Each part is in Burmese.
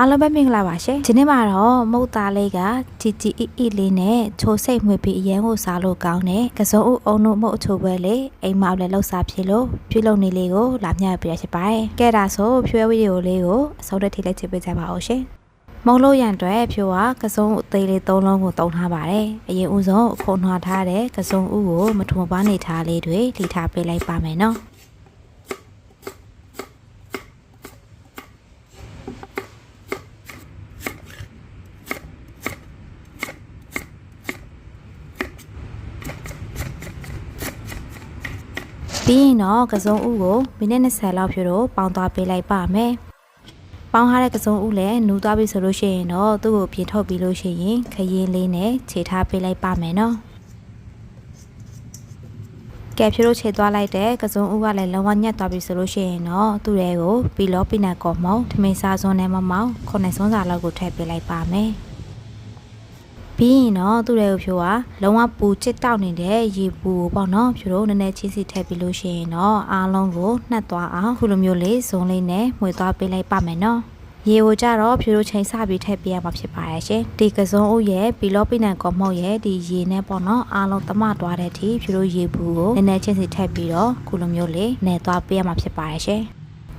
အားလုံးပဲမင်္ဂလာပါရှင်ဒီနေ့မှာတော့မုတ်သားလေးကជីជីအီအီလေးနဲ့ချိုးစိတ်မှွေပြီးအရန်ကိုစားလို့ကောင်းတဲ့ကစုံဥအုံတို့မုတ်အချိုပွဲလေးအိမ်မောက်လည်းလှုပ်စားဖြစ်လို့ပြုလုပ်နေလေးကိုလာမျှပြရဖြစ်ပါတယ်ကဲဒါဆိုဖြွဲဝီဒီယိုလေးကိုအဆုံးတက်ထိလိုက်ချစ်ပေးကြပါအောင်ရှင်မုံလို့ရန်အတွက်ဖြိုးကကစုံအသေးလေး၃လုံးကိုတုံထားပါတယ်အရင်ဦးဆုံးအဖို့နှွားထားတဲ့ကစုံဥကိုမထွန်ပါနေထားလေးတွေလှီထားပေးလိုက်ပါမယ်နော် ပြီးရင်တော့ကစုံဥကိုမိနစ်20လောက်ဖြို့တော့ပေါင်းသွားပေးလိုက်ပါမယ်။ပေါင်းထားတဲ့ကစုံဥလည်းနူးသွားပြီဆိုလို့ရှိရင်တော့သူ့ကိုပြင်ထုတ်ပြီးလို့ရှိရင်ခရင်လေးနဲ့ခြေထားပေးလိုက်ပါမယ်နော်။ကဲဖြို့လို့ခြေသွားလိုက်တဲ့ကစုံဥကလည်းလုံးဝညက်သွားပြီဆိုလို့ရှိရင်တော့သူ့ရဲ့ကိုပီလောပိနတ်ကောမောင်ထမင်းစားစွန်းနဲ့မမောင်ခုနှစ်စွန်းစာလောက်ကိုထည့်ပေးလိုက်ပါမယ်။ ပြီးရင်တော့သူ့ရဲ့ဖြိုးကလုံးဝပူချစ်တောက်နေတဲ့ရေပူကိုပေါ့နော်ဖြိုးတို့နည်းနည်းချစ်စီထည့်ပြီးလို့ရှိရင်တော့အားလုံးကိုနှက်သွားအောင်ခုလိုမျိုးလေးဇုံလေးနဲ့မှွေသွားပေးလိုက်ပါမယ်နော်ရေကိုကြတော့ဖြိုးတို့ချိန်ဆပြီးထည့်ပေးရမှာဖြစ်ပါရဲ့ရှင်ဒီကစုံအုပ်ရဲ့ဘီလောပိနန်ကောမုတ်ရဲ့ဒီရေနဲ့ပေါ့နော်အားလုံးတမသွားတဲ့အထိဖြိုးတို့ရေပူကိုနည်းနည်းချစ်စီထည့်ပြီးတော့ခုလိုမျိုးလေးနှက်သွားပေးရမှာဖြစ်ပါရဲ့ရှင်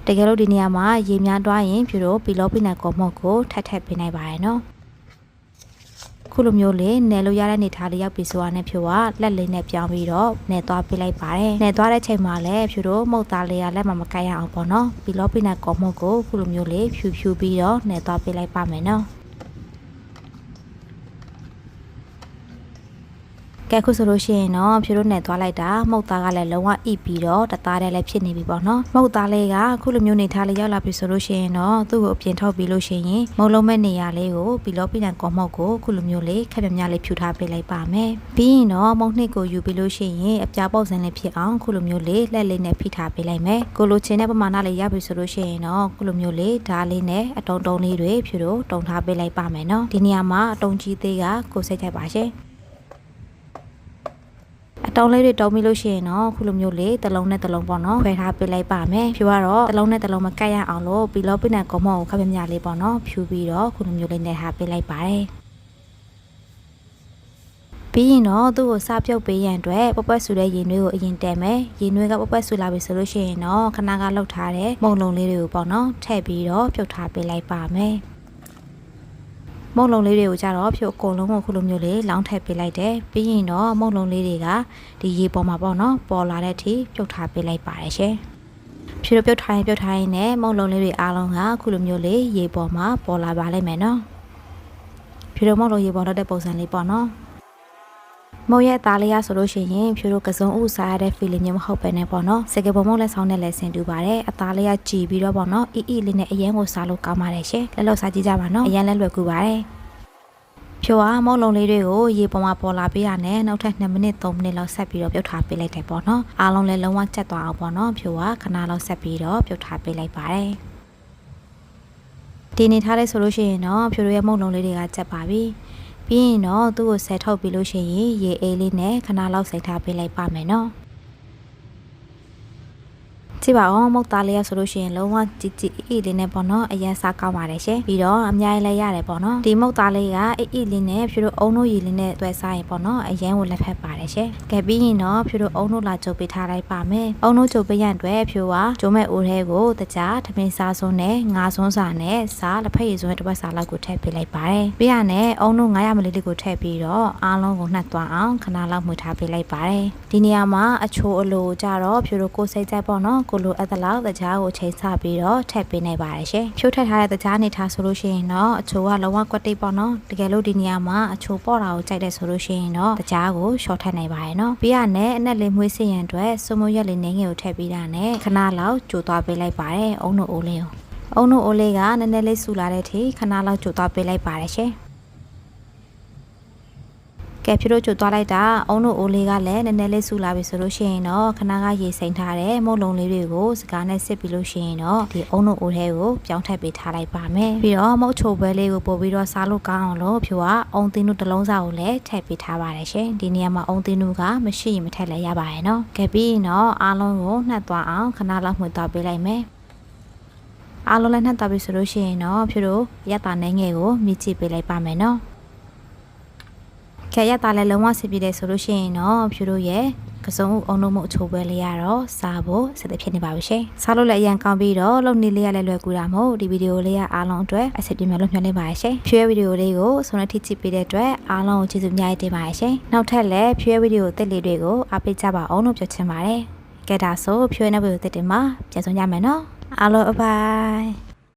တကယ်လို့ဒီနေရာမှာရေများတွားရင်ဖြိုးတို့ဘီလောပိနန်ကောမုတ်ကိုထပ်ထပ်ပေးနိုင်ပါရဲ့နော် ခုလိုမျိုးလေးနယ်လို့ရတဲ့နေထားလေးရောက်ပြီဆိုတာနဲ့ဖြိုကလက်လေးနဲ့ပြောင်းပြီးတော့နယ်သွားပေးလိုက်ပါတယ်နယ်သွားတဲ့ချိန်မှာလည်းဖြိုတို့မုတ်သားလေးကလက်မမကိုက်ရအောင်ပေါ့နော်ပြီးတော့ပိနတ်ကောမုတ်ကိုခုလိုမျိုးလေးဖြူဖြူပြီးတော့နယ်သွားပေးလိုက်ပါမယ်နော် ကဲခုဆိုလို့ရှိရင်တော့ဖြိုတို့နဲ့သွားလိုက်တာမုတ်သားကလည်းလုံးဝဣပြီးတော့တသားတည်းလည်းဖြစ်နေပြီပေါ့နော်မုတ်သားလေးကခုလိုမျိုးနေထားလေးရောက်လာပြီဆိုလို့ရှိရင်တော့သူ့ကိုအပြင်ထုတ်ပြီးလို့ရှိရင်မုံလုံးမဲ့နေရာလေးကိုပြီးတော့ပြည်နံကောမုတ်ကိုခုလိုမျိုးလေးခက်ပြမြလေးဖြူထားပေးလိုက်ပါမယ်ပြီးရင်တော့မုံနှစ်ကိုယူပြီးလို့ရှိရင်အပြာပေါက်စံလေးဖြစ်အောင်ခုလိုမျိုးလေးလက်လေးနဲ့ဖိထားပေးလိုက်မယ်ကိုလိုချင်းတဲ့ပမာဏလေးရပြီဆိုလို့ရှိရင်တော့ခုလိုမျိုးလေးဓာလေးနဲ့အတုံတုံလေးတွေဖြူတော့တုံထားပေးလိုက်ပါမယ်နော်ဒီနေရာမှာအတုံကြီးသေးကကိုစိတ်ကြိုက်ပါရှင်အ တောင်းလေးတွေတုံးပြီးလို့ရှိရင်တော့ခုလိုမျိုးလေးတစ်လုံးနဲ့တစ်လုံးပေါ့နော်ခွဲထားပေးလိုက်ပါမယ်ဖြူကတော့တစ်လုံးနဲ့တစ်လုံးမကတ်ရအောင်လို့ပြီးတော့ပိနံကောမောကိုခပ်ပြမြလေးပေါ့နော်ဖြူပြီးတော့ခုလိုမျိုးလေးနဲ့ထားပေးလိုက်ပါတယ်ပြီးရင်တော့သူ့ကိုစပြုတ်ပေးရန်အတွက်ပပွက်ဆူတဲ့ရေနွေးကိုအရင်တဲမယ်ရေနွေးကပပွက်ဆူလာပြီဆိုလို့ရှိရင်တော့ခဏကလောက်ထားတဲ့မုံလုံးလေးတွေကိုပေါ့နော်ထည့်ပြီးတော့ပြုတ်ထားပေးလိုက်ပါမယ် မုံလုံးလေးတွေကိုကြတော့ဖြုတ်အကုန်လုံးကိုခုလိုမျိုးလေးလောင်းထည့်ပေးလိုက်တယ်ပြီးရင်တော့မုံလုံးလေးတွေကဒီရေပေါ်မှာပေါ့နော်ပေါ်လာတဲ့အထိပြုတ်ထားပေးလိုက်ပါတယ်ရှင်ဖြူပြုတ်ထားရင်ပြုတ်ထားရင်လည်းမုံလုံးလေးတွေအားလုံးကခုလိုမျိုးလေးရေပေါ်မှာပေါ်လာပါလိမ့်မယ်နော်ဖြူတော့မုံလုံးရေပေါ်တော့တဲ့ပုံစံလေးပေါ့နော် မုံရဲ့အသားလေးရဆိုလို့ရှိရင်ဖြူတို့ကစုံဥစားရတဲ့ feeling မျိုးမဟုတ်ပဲねပေါ့နော်စကေပုံမုံလက်ဆောင်နဲ့လည်းဆင်တူပါတယ်အသားလေးရကြည်ပြီးတော့ပေါ့နော်အီအီလေးနဲ့အရင်ကိုစားလို့ကောင်းပါတယ်ရှင်လက်လောက်စားကြည့်ကြပါနော်အရင်လည်းလွယ်ကူပါတယ်ဖြိုအားမုံလုံးလေးတွေကိုရေပေါ်မှာပေါ်လာပေးရနဲ့နောက်ထပ်2မိနစ်3မိနစ်လောက်ဆက်ပြီးတော့ပြုတ်ထားပေးလိုက်တယ်ပေါ့နော်အားလုံးလည်းလုံးဝချက်သွားအောင်ပေါ့နော်ဖြိုအားခဏလောက်ဆက်ပြီးတော့ပြုတ်ထားပေးလိုက်ပါတယ်ဒီနေထားတဲ့ဆိုလို့ရှိရင်တော့ဖြိုတို့ရဲ့မုံလုံးလေးတွေကချက်ပါပြီ ပြီးရင်တော့သူ့ကိုဆက်ထုတ်ပြီးလို့ရှိရင်ရေအေးလေးနဲ့ခဏလောက်စိတ်ထားပေးလိုက်ပါမယ်နော် ကြည့်ပါအောင်မုတ်သားလေးရဆိုလို့ရှိရင်လုံးဝကြည်ကြည်အေးလေးနဲ့ပေါ့နော်အရင်စားကောင်းပါတယ်ရှင်ပြီးတော့အများကြီးလည်းရတယ်ပေါ့နော်ဒီမုတ်သားလေးကအေးအေးလေးနဲ့ဖြူတို့အုံတို့ရည်လေးနဲ့တွဲစားရင်ပေါ့နော်အရင်ကိုလက်ဖက်ပါတယ်ရှင်ကဲပြီးရင်တော့ဖြူတို့အုံတို့လာကြုတ်ပေးထားလိုက်ပါမယ်အုံတို့ကြုတ်ပေးရန်အတွက်ဖြူကကျုံးမဲ့အိုးထဲကိုတကြားထမင်းစားစွန်းနဲ့ငါစွန်းစာနဲ့စားလက်ဖက်ရည်စွန်းတစ်ပတ်စာလောက်ကိုထည့်ပေးလိုက်ပါတယ်ပြီးရနဲ့အုံတို့900မလီလီကိုထည့်ပြီးတော့အားလုံးကိုနှက်သွားအောင်ခဏလောက်မှွေထားပေးလိုက်ပါတယ်ဒီနေရာမှာအချိုအလိုကြတော့ဖြူတို့ကိုစိတ်ကြိုက်ပေါ့နော်ကိုလိုအပ်သလောက်တကြားကိုချိန်ဆပြီးတော့ထည့်ပေးနိုင်ပါတယ်ရှင်ဖြိုးထည့်ထားတဲ့တကြားနေထားဆိုလို့ရှိရင်တော့အချိုကလုံးဝကွက်တိတ်ပေါ့နော်တကယ်လို့ဒီနေရာမှာအချိုပေါ့တာကိုကြိုက်တဲ့ဆိုလို့ရှိရင်တော့တကြားကိုရှော့ထည့်နိုင်ပါတယ်နော်ပြီးရနဲ့အနက်လေးမွေးစင်ရန်အတွက်စုံမရက်လေးနင်းငယ်ကိုထည့်ပေးတာနဲ့ခဏလောက်ကြိုသွားပေးလိုက်ပါတယ်အုံနိုအိုးလေးကိုအုံနိုအိုးလေးကနည်းနည်းလေးဆူလာတဲ့အထိခဏလောက်ကြိုသွားပေးလိုက်ပါတယ်ရှင် ကဲဖြိုတို့ကြိုသွားလိုက်တာအုံတို့အိုးလေးကလည်းနည်းနည်းလေးဆူလာပြီဆိုလို့ရှိရင်တော့ခဏကရေစိမ်ထားတဲ့မုတ်လုံးလေးတွေကိုစကားနဲ့စစ်ပြီးလို့ရှိရင်တော့ဒီအုံတို့အိုးထဲကိုပြောင်းထည့်ပေးထားလိုက်ပါမယ်ပြီးတော့မုတ်ချိုပွဲလေးကိုပို့ပြီးတော့စားလို့ကောင်းအောင်လို့ဖြိုကအုံသင်းတို့တစ်လုံးစာကိုလည်းထည့်ပေးထားပါတယ်ရှင်ဒီနေရာမှာအုံသင်းတို့ကမရှိရင်မထည့်လည်းရပါတယ်နော်ကဲပြီးရင်တော့အားလုံးကိုနှက်သွားအောင်ခဏလောက်မှွေသွားပေးလိုက်မယ်အားလုံးလည်းနှက်သွားပြီဆိုလို့ရှိရင်တော့ဖြူတို့ရက်တာနိုင်ငယ်ကိုမြည်ကြည့်ပေးလိုက်ပါမယ်နော် ခဲရက်တာလည်းလုံးဝဆင်ပြေတယ်ဆိုလို့ရှိရင်တော့ဖြူတို့ရဲ့ကစုံဦးအောင်လို့မှုအချိုးပွဲလေးရတော့စားဖို့စတဲ့ဖြစ်နေပါပြီရှင်စားလို့လည်းအရင်ကောင်းပြီးတော့လုံနေလေးရလည်းလွယ်ကူတာမို့ဒီဗီဒီယိုလေးကအားလုံးအတွက်အဆင်ပြေမယ်လို့မျှော်လင့်ပါတယ်ရှင်ဖြူရဲ့ဗီဒီယိုလေးကိုဆုံးနဲ့ထိကြည့်ပေးတဲ့အတွက်အားလုံးကိုကျေးဇူးအများကြီးတင်ပါတယ်ရှင်နောက်ထပ်လည်းဖြူရဲ့ဗီဒီယိုတစ်လေးတွေကိုအားပေးကြပါအောင်လို့ပြောချင်ပါတယ်ကဲဒါဆိုဖြူရဲ့နောက်ဗီဒီယိုတစ်တင်မှာပြန်ဆုံကြမယ်နော်အားလုံးအဘိုင်